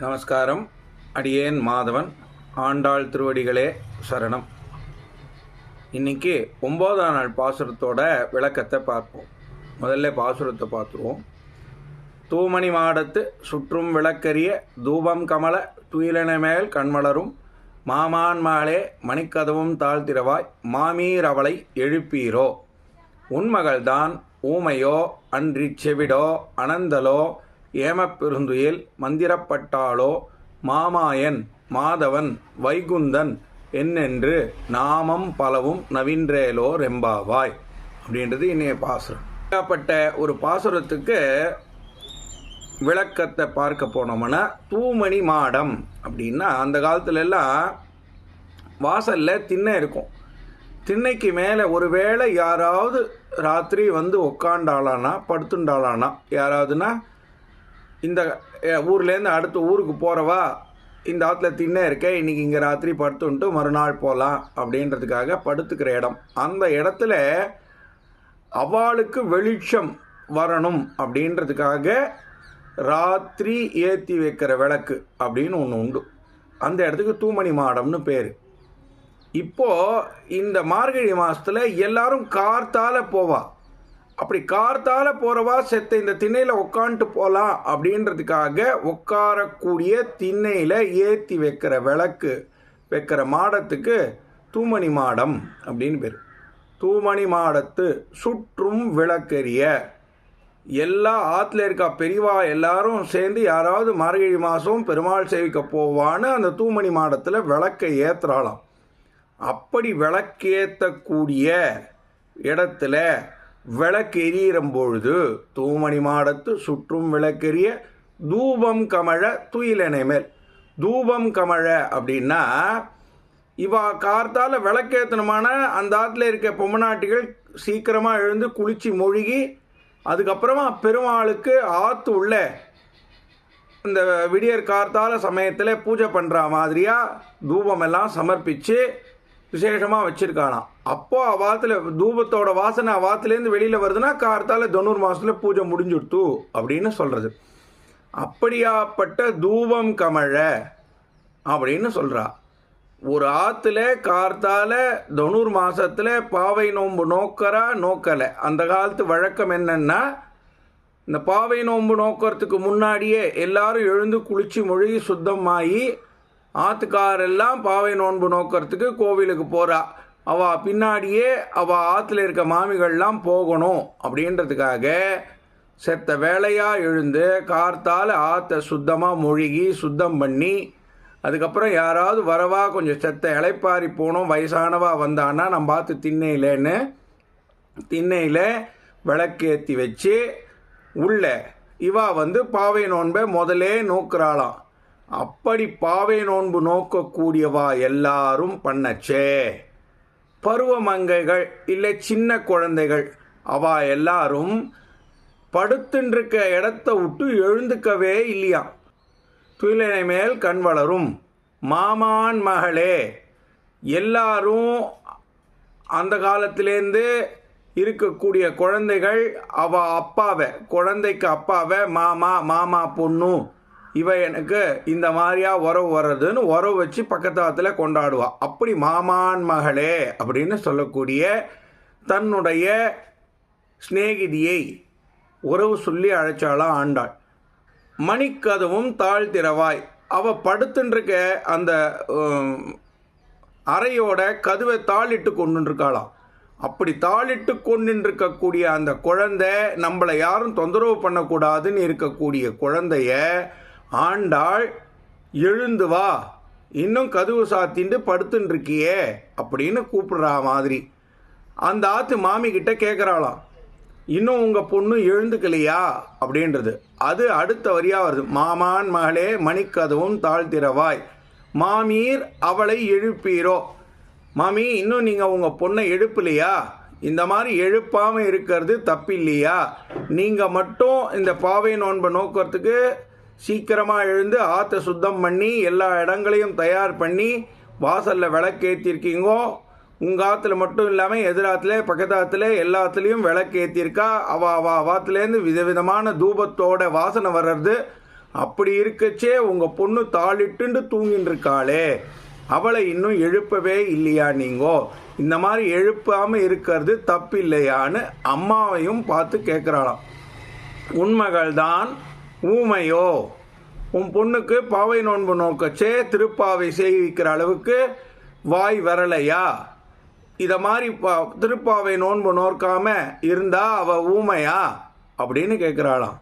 நமஸ்காரம். அடியேன் மாதவன் ஆண்டாள் திருவடிகளே சரணம். இன்னைக்கு ஒம்போதாம் நாள் பாசுரத்தோட விளக்கத்தை பார்ப்போம். முதல்ல பாசுரத்தை பார்த்துருவோம். தூமணி மாடத்து சுற்றும் விளக்கரிய தூபம் கமல துயிலன மேல் கண்மலரும் மாமான் மாலே மணிக்கதவும் தாழ்த்திரவாய் மாமீர் அவளை எழுப்பீரோ? உன்மகள்தான் ஊமையோ அன்றிச் செவிடோ அனந்தலோ ஏமப்பெருந்துயில் மந்திரப்பட்டாளோ மாமாயன் மாதவன் வைகுந்தன் என்னென்று நாமம் பலவும் நவீன்றேலோ ரெம்பாவாய். அப்படின்றது இன்றைய பாசுரம். ஏகப்பட்ட ஒரு பாசுரத்துக்கு விளக்கத்தை பார்க்க போனோம்னா தூமணி மாடம் அப்படின்னா அந்த காலத்துல எல்லாம் வாசலில் திண்ணை இருக்கும். திண்ணைக்கு மேலே ஒருவேளை யாராவது ராத்திரி வந்து உக்காண்டாளானா படுத்துண்டாளானா யாராவதுன்னா இந்த ஊர்லேருந்து அடுத்த ஊருக்கு போகிறவா இந்த ஆற்றுல தின்ன இருக்க இன்றைக்கி இங்கே ராத்திரி படுத்துன்ட்டு மறுநாள் போகலாம் அப்படின்றதுக்காக படுத்துக்கிற இடம். அந்த இடத்துல அவளுக்கு வெளிச்சம் வரணும் அப்படின்றதுக்காக ராத்திரி ஏற்றி வைக்கிற விளக்கு அப்படின்னு ஒன்று உண்டு. அந்த இடத்துக்கு தூமணி மாடம்னு பேர். இப்போது இந்த மார்கழி மாதத்தில் எல்லாரும் கார்த்தால போவா. அப்படி கார்த்தால போறவா செத்த இந்த திண்ணையில உட்காந்துட்டு போகலாம் அப்படின்றதுக்காக உட்காரக்கூடிய திண்ணையில ஏத்தி வைக்கிற விளக்கு வைக்கிற மாடத்துக்கு தூமணி மாடம் அப்படின்னு பேர். தூமணி மாடத்து சுற்றும் விளக்கெரிய. எல்லா ஆற்றுல இருக்கா பெரியவா எல்லாரும் சேர்ந்து யாராவது மார்கழி மாதம் பெருமாள் சேவிக்க போவான்னு அந்த தூமணி மாடத்தில் விளக்கை ஏற்றுறாளாம் அப்படி விளக்கேற்றக்கூடிய இடத்துல விளக்கு பொழுது தூமணி மாடத்து சுற்றும் விளக்கெரிய தூபம் கமழ துயிலனை மேல். தூபம் கமழ அப்படின்னா இவா கார்த்தால விளக்கேற்றணுமான அந்த ஆற்றுல இருக்க பொம்மநாட்டிகள் சீக்கிரமாக எழுந்து குளிச்சு மொழிகி அதுக்கப்புறமா பெருமாளுக்கு ஆற்று உள்ள இந்த விடியற் கார்த்தால சமயத்தில் பூஜை பண்ணுற மாதிரியாக தூபம் எல்லாம் சமர்ப்பித்து விசேஷமாக வச்சுருக்கானாம். அப்போ அவாத்தில் தூபத்தோட வாசனை அவாத்துலேருந்து வெளியில் வருதுன்னா கார்த்தால தொண்ணூறு மாதத்தில் பூஜை முடிஞ்சுடுத்து அப்படின்னு சொல்கிறது அப்படியாப்பட்ட தூபம் கமழ அப்படின்னு சொல்கிறா ஒரு ஆற்றுல கார்த்தால தொண்ணூறு மாசத்துல பாவை நோன்பு நோக்கறா நோக்கலை. அந்த காலத்து வழக்கம் என்னன்னா இந்த பாவை நோன்பு நோக்கிறதுக்கு முன்னாடியே எல்லாரும் எழுந்து குளித்து மொழி சுத்தமாகி ஆற்றுக்காரெல்லாம் பாவை நோன்பு நோக்கிறதுக்கு கோவிலுக்கு போகிறா அவள் பின்னாடியே அவள் ஆற்றுல இருக்க மாமிகள்லாம் போகணும் அப்படின்றதுக்காக செத்த வேலையாக எழுந்து கார்த்தால் ஆற்றை சுத்தமாக மொழுகி சுத்தம் பண்ணி அதுக்கப்புறம் யாராவது வரவா கொஞ்சம் செத்த இலைப்பாரி போனோம் வயசானவா வந்தான்னா நம்ம பார்த்து திண்ணையிலன்னு திண்ணையில் விளக்கேற்றி வச்சு உள்ள இவா வந்து பாவை நோன்பை முதலே நோக்குறாளாம். அப்படி பாவை நோன்பு நோக்கக்கூடியவா எல்லாரும் பண்ணச்சே. பருவமங்கைகள் இல்லை சின்ன குழந்தைகள். அவா எல்லாரும் படுத்துன்றிருக்க இடத்த விட்டு எழுந்துக்கவே இல்லையாம் துயிலனை மேல் கண் வளரும். மாமான் மகளே எல்லாரும் அந்த காலத்திலேருந்து இருக்கக்கூடிய குழந்தைகள் அவ அப்பாவை குழந்தைக்கு அப்பாவை மாமா மாமா பொண்ணு. இவ எனக்கு இந்த மாதிரியா உறவு வர்றதுன்னு உறவு வச்சு பக்கத்தாத்தில் கொண்டாடுவா. அப்படி மாமான் மகளே அப்படின்னு சொல்லக்கூடிய தன்னுடைய சிநேகிதியை உறவு சொல்லி அழைச்சாலாம் ஆண்டாள். மணிக்கதவும் தாழ்த்திரவாய் அவ படுத்துன்றிருக்க அந்த அறையோட கதவை தாளிட்டு கொண்டுருக்காளாம் அப்படி தாளிட்டு கொண்டுருக்கக்கூடிய அந்த குழந்தை நம்மளை யாரும் தொந்தரவு பண்ணக்கூடாதுன்னு இருக்கக்கூடிய குழந்தைய ஆண்டாள் எழுந்து வா. இன்னும் கதவு சாத்திண்டு படுத்துன்னு இருக்கியே அப்படின்னு கூப்பிடுறா மாதிரி. அந்த ஆத்து மாமி கிட்ட கேட்குறாளாம் இன்னும் உங்கள் பொண்ணு எழுந்துக்கலையா? அப்படின்றது. அது அடுத்த வரியாக வருது. மாமான் மகளே மணிக்கதவும் தாழ்த்திரவாய் மாமீர் அவளை எழுப்பீரோ? மாமி இன்னும் நீங்கள் உங்கள் பொண்ணை எழுப்பலையா? இந்த மாதிரி எழுப்பாமல் இருக்கிறது தப்பில்லையா? நீங்கள் மட்டும் இந்த பாவை நோன்பை நோக்கிறதுக்கு சீக்கிரமாக எழுந்து ஆற்றை சுத்தம் பண்ணி எல்லா இடங்களையும் தயார் பண்ணி வாசலில் விளக்கேற்றிருக்கீங்கோ உங்கள் ஆற்றுல மட்டும் இல்லாமல் எதிராத்துல பக்கத்தாத்துல எல்லாத்துலேயும் விளக்கு ஏற்றிருக்கா அவ அவ வாத்துலேருந்து விதவிதமான தூபத்தோட வாசனை வர்றது அப்படி இருக்கச்சே உங்கள் பொண்ணு தாளிட்டுண்டு தூங்கின்னு இருக்காளே அவளை இன்னும் எழுப்பவே இல்லையா நீங்கோ? இந்த மாதிரி எழுப்பாமல் இருக்கிறது தப்பில்லையான்னு அம்மாவையும் பார்த்து கேட்குறாளாம் உண்மகள்தான் ஊமையோ உன் பொண்ணுக்கு பாவை நோன்பு நோக்கச்சே திருப்பாவை செய்விக்கிற அளவுக்கு வாய் வரலையா? இதை மாதிரி பா திருப்பாவை நோன்பு நோக்காம இருந்தா அவ ஊமையா? அப்படின்னு கேட்குறாளாம்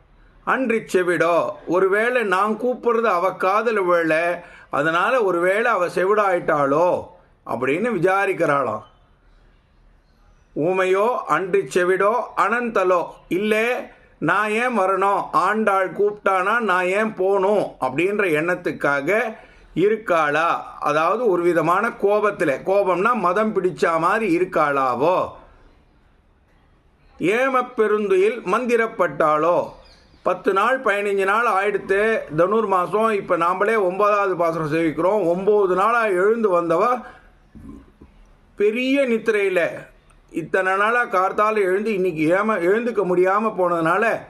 அன்றி செவிடோ ஒருவேளை நான் கூப்பிடுறது அவ காதல் வேலை அதனால் ஒருவேளை அவ செவிடாயிட்டாளோ? அப்படின்னு விசாரிக்கிறாளாம். ஊமையோ அன்றி செவிடோ அனந்தலோ இல்லை நான் ஏன் வரணும்? ஆண்டாள் கூப்பிட்டானா? நான் ஏன் போகணும்? அப்படின்ற எண்ணத்துக்காக இருக்காளா? அதாவது ஒரு விதமான கோபத்தில். கோபம்னா மதம் பிடிச்சா மாதிரி இருக்காளாவோ? ஏம பெருந்துயில் மந்திரப்பட்டாளோ? பத்து நாள் பதினஞ்சு நாள் ஆயிடுத்து. தனுர் மாதம் இப்போ நாம்ளே ஒன்பதாவது பாசனம் சேவிக்கிறோம். ஒம்பது நாளாக எழுந்து வந்தவ பெரிய நித்திரையில் இத்தனை நாளாக கார்த்தால் எழுந்து இன்னைக்கு ஏம எழுந்துக்க முடியாமல் போனதுனால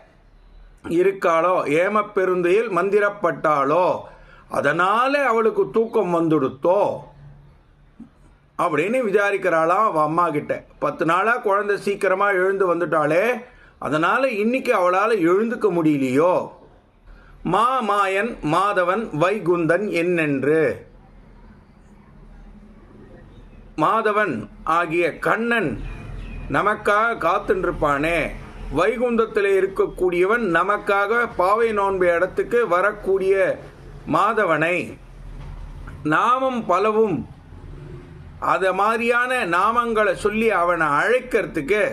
இருக்காளோ? ஏம பெருந்தையில் மந்திரப்பட்டாளோ? அதனால் அவளுக்கு தூக்கம் வந்துடுத்தோ? அப்படின்னு விசாரிக்கிறாளாம் அவள் அம்மா கிட்ட. பத்து நாளாக குழந்தை சீக்கிரமாக எழுந்து வந்துட்டாளே. அதனால் இன்னைக்கு அவளால் எழுந்துக்க முடியலையோ? மா மாயன் மாதவன் வைகுந்தன் என்னென்று? மாதவன் ஆகிய கண்ணன் நமக்காக காத்துருப்பானே. வைகுந்தத்தில் இருக்கக்கூடியவன் நமக்காக பாவை நோன்பு இடத்துக்கு வரக்கூடிய மாதவனை. நாமம் பலவும் அதை மாதிரியான நாமங்களை சொல்லி அவனை அழைக்கிறதுக்கு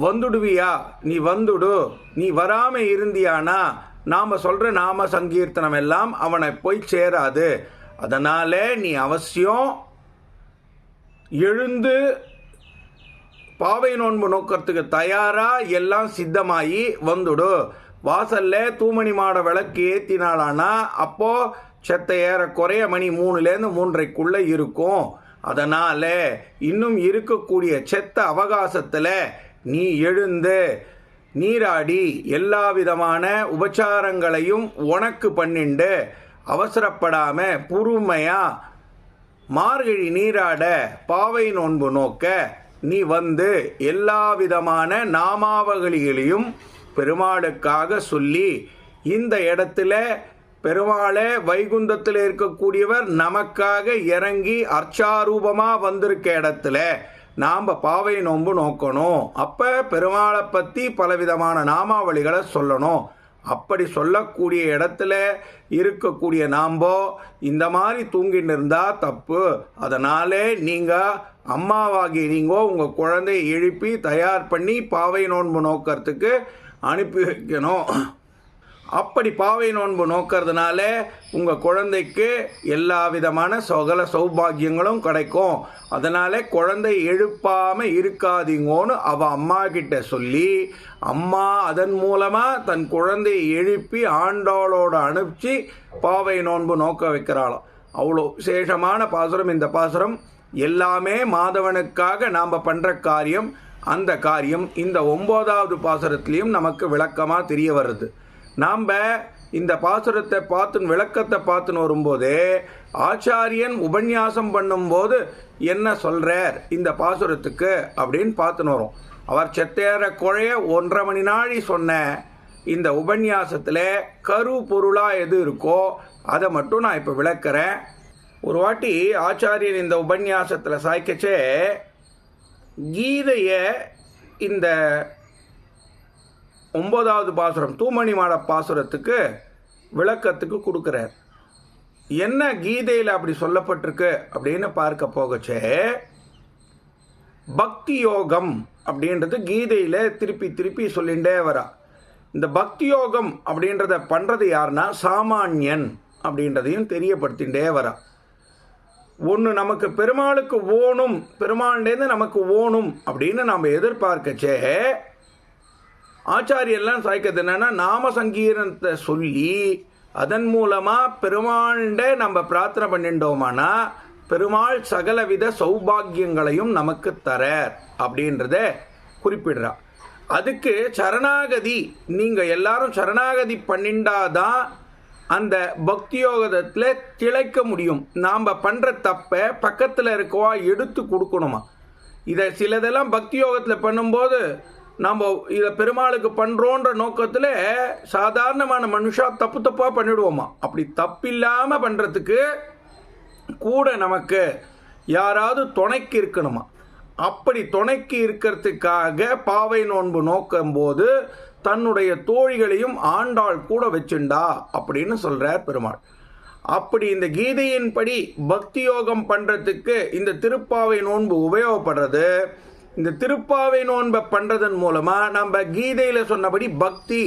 வந்துடுவியா? நீ வந்துடு. நீ வராமல் இருந்தியானா? நாம் சொல்கிற நாம சங்கீர்த்தனம் எல்லாம் அவனை போய் சேராது. அதனால் நீ அவசியம் எழுந்து பாவை நோன்பு நோக்கிறதுக்கு தயாராக எல்லாம் சித்தமாகி வந்துடு. வாசல்ல தூமணி மாட விளக்கு ஏற்றினாலானா அப்போது செத்த ஏற குறைய மணி மூணுலேருந்து மூன்றைக்குள்ளே இருக்கும். அதனால் இன்னும் இருக்கக்கூடிய செத்த அவகாசத்தில் நீ எழுந்து நீராடி எல்லா விதமான உபச்சாரங்களையும் உனக்கு பண்ணிண்டு அவசரப்படாமல் பொறுமையாக மார்கழி நீராட பாவை நோன்பு நோக்க நீ வந்து எல்லா விதமான நாமாவகலிகளையும் பெருமாளுக்காக சொல்லி இந்த இடத்துல பெருமாளே வைகுந்தத்தில் இருக்கக்கூடியவர் நமக்காக இறங்கி அர்ச்சாரூபமாக வந்திருக்க இடத்துல நாம் பாவை நோன்பு நோக்கணும். அப்போ பெருமாளை பற்றி பலவிதமான நாமாவளிகளை சொல்லணும். அப்படி சொல்லக்கூடிய இடத்துல இருக்கக்கூடிய நாம்போ இந்த மாதிரி தூங்கிட்டு இருந்தா தப்பு. அதனாலே நீங்கள் அம்மாவாகி நீங்கோ உங்கள் குழந்தையை எழுப்பி தயார் பண்ணி பாவை நோன்பு நோக்கிறதுக்கு அனுப்பி வைக்கணும். அப்படி பாவை நோன்பு நோக்கிறதுனால உங்கள் குழந்தைக்கு எல்லா விதமான சகல சௌபாகியங்களும் கிடைக்கும். அதனால் குழந்தை எழுப்பாமல் இருக்காதீங்கோன்னு அவள் அம்மா கிட்ட சொல்லி அம்மா அதன் மூலமாக தன் குழந்தையை எழுப்பி ஆண்டாளோடு அனுப்பிச்சு பாவை நோன்பு நோக்க வைக்கிறாளாம். அவ்வளோ விசேஷமான பாசுரம் இந்த பாசுரம். எல்லாமே மாதவனுக்காக நாம் பண்ணுற காரியம். அந்த காரியம் இந்த ஒம்போதாவது பாசுரத்துலேயும் நமக்கு விளக்கமாக தெரிய வருது. நாம் இந்த பாசுரத்தை பார்த்துன்னு விளக்கத்தை பார்த்துன்னு வரும்போது ஆச்சாரியன் உபன்யாசம் பண்ணும்போது என்ன சொல்கிறார் இந்த பாசுரத்துக்கு அப்படின்னு பார்த்துன்னு வரும். அவர் செத்தேற குழைய ஒன்றரை மணி நாழி சொன்ன இந்த உபன்யாசத்தில் கரு பொருளாக எது இருக்கோ அதை மட்டும் நான் இப்போ விளக்கிறேன். ஒரு வாட்டி ஆச்சாரியன் இந்த உபன்யாசத்தில் சாய்க்கச்சே கீதையை இந்த ஒன்பதாவது பாசுரம் தூமணி மாட பாசுரத்துக்கு விளக்கத்துக்கு கொடுக்குறார். என்ன கீதையில் அப்படி சொல்லப்பட்டிருக்கு அப்படின்னு பார்க்க போகச்சே. பக்தி யோகம் அப்படின்றது கீதையில் திருப்பி திருப்பி சொல்லிகிட்டே வரா. இந்த பக்தி யோகம் அப்படின்றத பண்ணுறது யாருன்னா சாமானியன் அப்படின்றதையும் தெரியப்படுத்திகிட்டே வரா. ஒன்று நமக்கு பெருமாளுக்கு ஓணும் பெருமாள்டேருந்து நமக்கு ஓணும் அப்படின்னு நம்ம எதிர்பார்க்கச்சே. ஆச்சாரியெல்லாம் சாய்க்கிறது என்னன்னா நாம சங்கீரணத்தை சொல்லி அதன் மூலமாக பெருமாள்கிட்ட நம்ம பிரார்த்தனை பண்ணிட்டோமானா பெருமாள் சகலவித சௌபாகியங்களையும் நமக்கு தர அப்படின்றத குறிப்பிடுறா. அதுக்கு சரணாகதி நீங்கள் எல்லாரும் சரணாகதி பண்ணிண்டாதான் அந்த பக்தியோகத்தில் திளைக்க முடியும். நாம் பண்ணுற தப்பை பக்கத்தில் இருக்கவா எடுத்து கொடுக்கணுமா? இதை சிலதெல்லாம் பக்தி யோகத்தில் பண்ணும்போது நம்ம இதை பெருமாளுக்கு பண்ணுறோன்ற நோக்கத்தில் சாதாரணமான மனுஷா தப்பு தப்பாக பண்ணிடுவோமா? அப்படி தப்பில்லாமல் பண்ணுறதுக்கு கூட நமக்கு யாராவது துணைக்கு இருக்கணுமா? அப்படி துணைக்கு இருக்கிறதுக்காக பாவை நோன்பு நோக்கும்போது தன்னுடைய தோழிகளையும் ஆண்டாள் கூட வச்சுண்டா அப்படின்னு சொல்கிறார் பெருமாள். அப்படி இந்த கீதையின்படி பக்தி யோகம் பண்ணுறதுக்கு இந்த திருப்பாவை நோன்பு உபயோகப்படுறது இந்த திருப்பாவை நோன்பை பண்ணுறதன் மூலமாக நம்ம கீதையில் சொன்னபடி பக்தி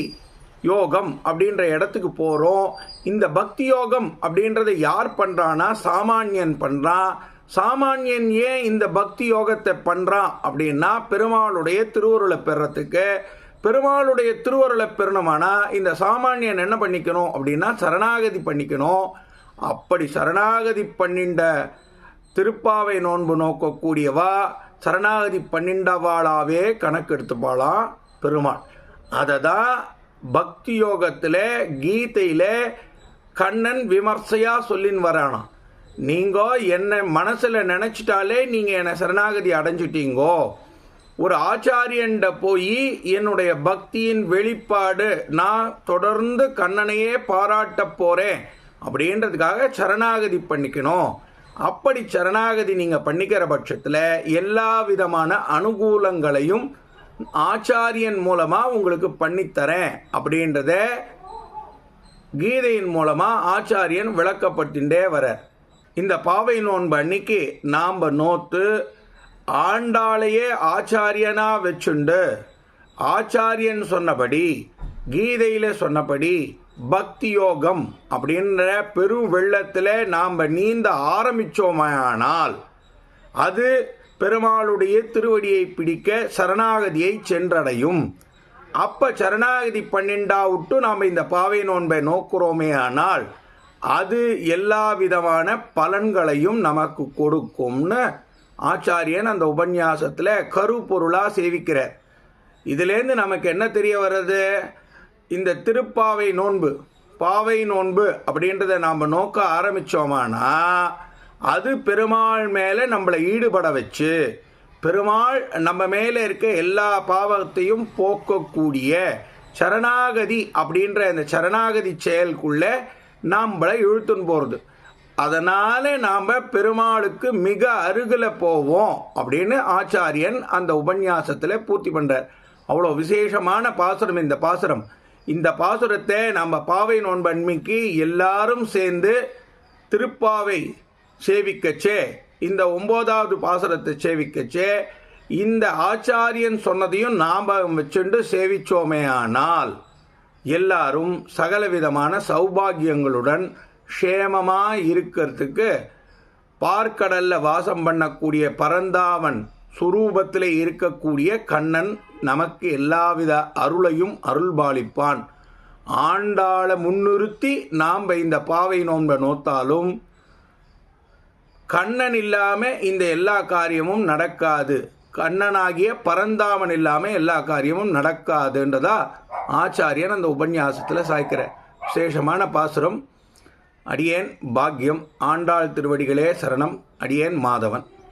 யோகம் அப்படின்ற இடத்துக்கு போகிறோம் இந்த பக்தி யோகம் அப்படின்றத யார் பண்ணுறான்னா சாமானியன் பண்ணுறான் சாமானியன் ஏன் இந்த பக்தி யோகத்தை பண்ணுறான் அப்படின்னா பெருமாளுடைய திருவருளை பெறத்துக்கு. பெருமாளுடைய திருவருளை பெறணுமானா இந்த சாமானியன் என்ன பண்ணிக்கணும் அப்படின்னா சரணாகதி பண்ணிக்கணும். அப்படி சரணாகதி பண்ணிண்ட திருப்பாவை நோன்பு நோக்கக்கூடியவா சரணாகதி பன்னெண்டாவாளாவே கணக்கு எடுத்துப்பாளாம் பெருமாள். அதை தான் பக்தி யோகத்தில் கீதையில் கண்ணன் விமர்சையாக சொல்லின்னு வரானாம் நீங்கோ என்னை மனசில் நினச்சிட்டாலே நீங்கள் என்னை சரணாகதி அடைஞ்சிட்டீங்கோ. ஒரு ஆச்சாரியன்ட போய் என்னுடைய பக்தியின் வெளிப்பாடு நான் தொடர்ந்து கண்ணனையே பாராட்ட போகிறேன் அப்படின்றதுக்காக சரணாகதி பண்ணிக்கணும். அப்படி சரணாகதி நீங்கள் பண்ணிக்கிற பட்சத்தில் எல்லா விதமான அனுகூலங்களையும் ஆச்சாரியன் மூலமாக உங்களுக்கு பண்ணித்தரேன் அப்படின்றத கீதையின் மூலமாக ஆச்சாரியன் விளக்கப்படுத்தின்றே வர இந்த பாவை நோன்பு அன்னைக்கு நாம் நோத்து ஆண்டாளையே ஆச்சாரியனா வச்சுண்டு. ஆச்சாரியன் சொன்னபடி கீதையில் சொன்னபடி பக்தி யோகம் அப்படின்ற பெரும் வெள்ளத்தில் நாம் நீந்த ஆரம்பித்தோமையானால் அது பெருமாளுடைய திருவடியை பிடிக்க சரணாகதியை சென்றடையும். அப்போ சரணாகதி பன்னெண்டா விட்டு நாம் இந்த பாவை நோன்பை நோக்குறோமே ஆனால் அது எல்லா விதமான பலன்களையும் நமக்கு கொடுக்கும்னு ஆச்சாரியன் அந்த உபன்யாசத்தில் கருப்பொருளாக சேவிக்கிறார். இதுலேருந்து நமக்கு என்ன தெரிய வர்றது? இந்த திருப்பாவை நோன்பு பாவை நோன்பு அப்படின்றத நாம் நோக்க ஆரம்பித்தோமானா அது பெருமாள் மேலே நம்மளை ஈடுபட வச்சு பெருமாள் நம்ம மேலே இருக்க எல்லா பாவத்தையும் போக்கக்கூடிய சரணாகதி அப்படின்ற அந்த சரணாகதி செயலுக்குள்ளே நம்மளை இழுத்துன்னு போகிறது அதனால் நாம் பெருமாளுக்கு மிக அருகில் போவோம் அப்படின்னு ஆச்சாரியன் அந்த உபன்யாசத்தில் பூர்த்தி பண்ணுறார் அவ்வளோ விசேஷமான பாசுரம் இந்த பாசுரம். இந்த பாசுரத்தை நம்ம பாவை நோன்பன்மைக்கு எல்லாரும் சேர்ந்து திருப்பாவை சேவிக்கச்சே. இந்த ஒம்போதாவது பாசுரத்தை சேவிக்கச்சே. இந்த ஆச்சாரியன் சொன்னதையும் நாம் வச்சுண்டு சேவிச்சோமே ஆனால் எல்லாரும் சகல விதமான சௌபாகியங்களுடன் க்ஷேமமாக இருக்கிறதுக்கு பார்க்கடலில் வாசம் பண்ணக்கூடிய பரந்தாவன் சுரூபத்தில் இருக்கக்கூடிய கண்ணன் நமக்கு எல்லாவித அருளையும் அருள்பாலிப்பான். ஆண்டாள முன்னிறுத்தி நாம் இந்த பாவை நோன்பை நோத்தாலும் கண்ணன் இல்லாமல் இந்த எல்லா காரியமும் நடக்காது. கண்ணனாகிய பரந்தாமன் இல்லாமல் எல்லா காரியமும் நடக்காதுன்றதா ஆச்சாரியன் அந்த உபன்யாசத்தில் சாய்க்கிற விசேஷமான பாசுரம். அடியேன் பாக்யம் ஆண்டாள் திருவடிகளே சரணம் அடியேன் மாதவன்.